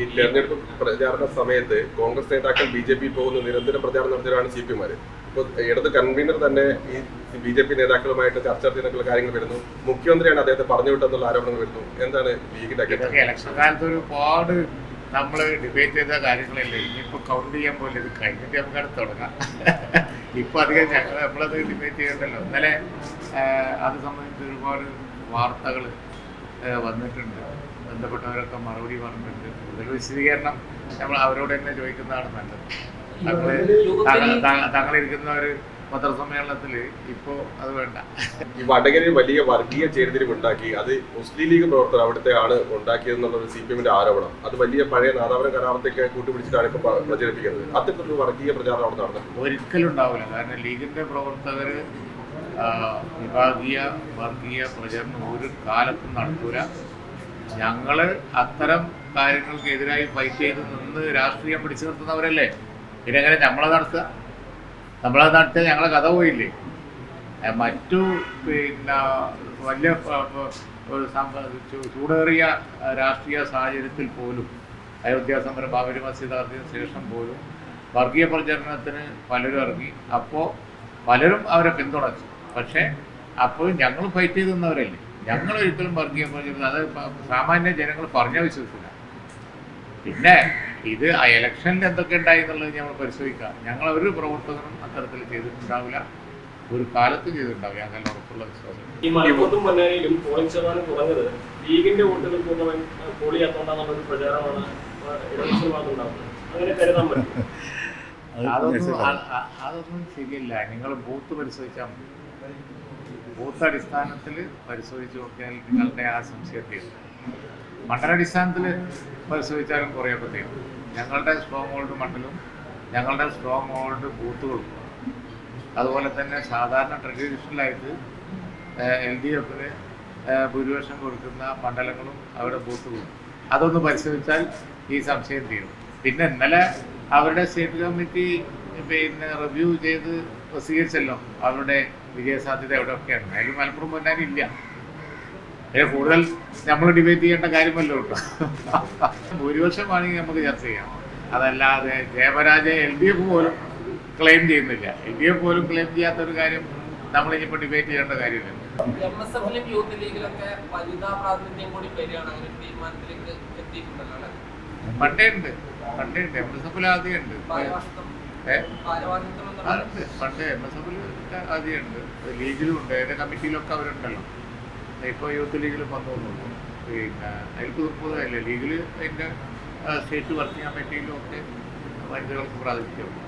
ഈ തെരഞ്ഞെടുപ്പ് പ്രചാരണ സമയത്ത് കോൺഗ്രസ് നേതാക്കൾ ബി ജെ പി പോകുന്ന. നിരന്തരം പ്രചാരണം നടത്തിയവരാണ് സി പി എമാര് ഇപ്പോൾ ഇടത് കൺവീനർ തന്നെ ഈ ബി ജെ പി നേതാക്കളുമായിട്ട് ചർച്ച നടത്തിയിട്ടുള്ള കാര്യങ്ങൾ വരുന്നു. മുഖ്യമന്ത്രിയാണ് അദ്ദേഹത്തെ പറഞ്ഞു വിട്ടെന്നുള്ള ആരോപണങ്ങൾ വരുന്നു. എന്താണ് ലീഗിന്റെ ഒരുപാട് നമ്മൾ ഡിബേറ്റ് ചെയ്ത കാര്യങ്ങളല്ലേ? ഇനിയിപ്പോൾ കൗണ്ട് ചെയ്യാൻ പോലെ ഇത് കഴിഞ്ഞിട്ട് നമുക്ക് അടുത്ത് തുടങ്ങാം. ഇപ്പോൾ അധികം ഞങ്ങൾ നമ്മളത് ഡിബേറ്റ് ചെയ്യണ്ടല്ലോ. ഇന്നലെ അത് സംബന്ധിച്ച് ഒരുപാട് വാർത്തകൾ വന്നിട്ടുണ്ട്. ബന്ധപ്പെട്ടവരൊക്കെ മറുപടി പറഞ്ഞിട്ടുണ്ട്. കൂടുതൽ വിശദീകരണം നമ്മൾ അവരോട് തന്നെ ചോദിക്കുന്നതാണ് നല്ലത്. തങ്ങൾ തങ്ങൾ- തങ്ങളിരിക്കുന്ന ഒരു പത്രസമ്മേളനത്തിൽ ഇപ്പോൾ അത് വേണ്ട. ഈ വടകരയിൽ വലിയ വർഗീയ ചേരിതിരിവ് ഉണ്ടാക്കി. അത് മുസ്ലിം ലീഗ് പ്രവർത്തകർ അവിടുത്തെ ആണ് ഉണ്ടാക്കിയതെന്നുള്ള ഒരു സി പി എമ്മിന്റെ ആരോപണം. അത് വലിയ പഴയ നാദാപുരം കലാപത്തേക്ക് കൂട്ടുപിടിച്ചിട്ടാണ് ഇപ്പൊ പ്രചരിപ്പിക്കുന്നത്. അത്തരത്തിലൊരു വർഗീയ പ്രചാരണം അവിടെ നടന്നത് ഒരിക്കലും ഉണ്ടാവില്ല. കാരണം ലീഗിന്റെ പ്രവർത്തകർ വിഭാഗീയ വർഗീയ പ്രചരണം ഒരു കാലത്തും നടത്തൂല ഞങ്ങൾ അത്തരം കാര്യങ്ങൾക്കെതിരായി ഫൈറ്റ് ചെയ്ത് നിന്ന് രാഷ്ട്രീയം പിടിച്ചു നിർത്തുന്നവരല്ലേ? പിന്നെങ്ങനെ നമ്മളെ നടത്തുക? നമ്മളെ നടത്തിയാൽ ഞങ്ങളെ കഥ പോയില്ലേ? മറ്റു പിന്നെ വലിയ ചൂടേറിയ രാഷ്ട്രീയ സാഹചര്യത്തിൽ പോലും അയോധ്യ സമരം ബാബരി മസ്ജിദ് നടത്തിയതിനു ശേഷം പോലും വർഗീയ പ്രചരണത്തിന് പലരും ഇറങ്ങി. അപ്പോൾ പലരും അവരെ പിന്തുണച്ചു. പക്ഷേ അപ്പോൾ ഞങ്ങൾ ഫൈറ്റ് ചെയ്ത് നിന്നവരല്ലേ? ഞങ്ങൾ ഒരിക്കലും വർഗീയ അത് സാമാന്യ ജനങ്ങൾ പറഞ്ഞ വിശ്വസിക്കില്ല പിന്നെ ഇത് ആ ഇലക്ഷനിൽ എന്തൊക്കെ ഉണ്ടായി എന്നുള്ളത് ഞങ്ങൾ പരിശോധിക്കാം. ഞങ്ങൾ ഒരു പ്രവർത്തകനും അത്തരത്തിൽ ചെയ്തിട്ടുണ്ടാവില്ല. ഒരു കാലത്തും ചെയ്തിട്ടുണ്ടാവില്ല. അങ്ങനെ ഉറപ്പുള്ള വിശ്വാസം. ഈ മലപ്പുറത്തും പൊന്നാനിയിലും പോളിംഗ് ശതമാനം കുറഞ്ഞത്. ലീഗിന്റെ വോട്ടുകൾ പൂർണമായും പോൾ ചെയ്യാത്തോണ്ടാന്നുള്ളൊരു പ്രചാരണമാണ് ഇടതുപക്ഷ ഭാഗത്ത് ഉണ്ടാകുന്നത് അങ്ങനെ കരുതാൻ പറ്റും. അതൊന്നും അതൊന്നും ശരിയല്ല. നിങ്ങൾ ബൂത്ത് പരിശോധിച്ചാൽ മതി. ബൂത്ത് അടിസ്ഥാനത്തിൽ പരിശോധിച്ച് നോക്കിയാൽ നിങ്ങളുടെ ആ സംശയം തീരും. മണ്ഡലാടിസ്ഥാനത്തിൽ പരിശോധിച്ചാലും കുറേയൊക്കെ തീരും. ഞങ്ങളുടെ സ്ട്രോങ് ഹോൾഡ് മണ്ഡലവും ഞങ്ങളുടെ സ്ട്രോങ് ഹോൾഡ് ബൂത്തുകളും. അതുപോലെ തന്നെ സാധാരണ ട്രഡീഷണലായിട്ട് എൽ ഡി എഫിന് ഭൂരിപക്ഷം കൊടുക്കുന്ന മണ്ഡലങ്ങളും അവരുടെ ബൂത്തുകളും. അതൊന്ന് പരിശോധിച്ചാൽ ഈ സംശയം തീരും. പിന്നെ ഇന്നലെ അവരുടെ സ്റ്റേറ്റ് കമ്മിറ്റി പിന്നെ റിവ്യൂ ചെയ്ത് പ്രസിദ്ധീകരിച്ചല്ലോ. അവരുടെ വിജയസാധ്യത എവിടെയൊക്കെയാണ്? അതിൽ മലപ്പുറം പൊന്നാനി ഇല്ല. അതിന് കൂടുതൽ നമ്മൾ ഡിബേറ്റ് ചെയ്യേണ്ട കാര്യമല്ലോ കേട്ടോ. ഭൂരിപക്ഷമാണെങ്കിൽ നമുക്ക് ചർച്ച ചെയ്യാം. അതല്ലാതെ ജയപരാജ എൽ ഡി എഫ് പോലും ക്ലെയിം ചെയ്യുന്നില്ല. എൽ ഡി എഫ് പോലും ക്ലെയിം ചെയ്യാത്ത ഒരു കാര്യം നമ്മൾ ഇനിയിപ്പോൾ ഡിബേറ്റ് ചെയ്യേണ്ട കാര്യമില്ല. എം എസ് എഫിലും യൂത്ത് ലീഗിലൊക്കെ വനിതാ പ്രാതിനിധ്യം കൂടി വരികയാണ്. അങ്ങനെ തീരുമാനത്തിലേക്ക് എത്തിയിട്ടുണ്ടല്ലോ പണ്ടേ ഉണ്ട്. പണ്ടേ എം എസ് എഫിൽ ആദ്യം ഉണ്ട് പണ്ട് എം എസ് എഫിൽ ആദ്യം ഉണ്ട് അത് ലീഗിലും ഉണ്ട് അതിന്റെ കമ്മിറ്റിയിലൊക്കെ അവരുണ്ടല്ലോ. ഇപ്പോൾ യൂത്ത് ലീഗിലും വന്നു തോന്നുന്നു. പിന്നെ അതിൽ പുതുപ്പുതല്ലേ ലീഗിൽ അതിന്റെ സ്റ്റേറ്റ് വർക്കിംഗ് കമ്മിറ്റിയിലും ഒക്കെ വനിതകൾക്ക് പ്രാതിനിധ്യമുണ്ട്.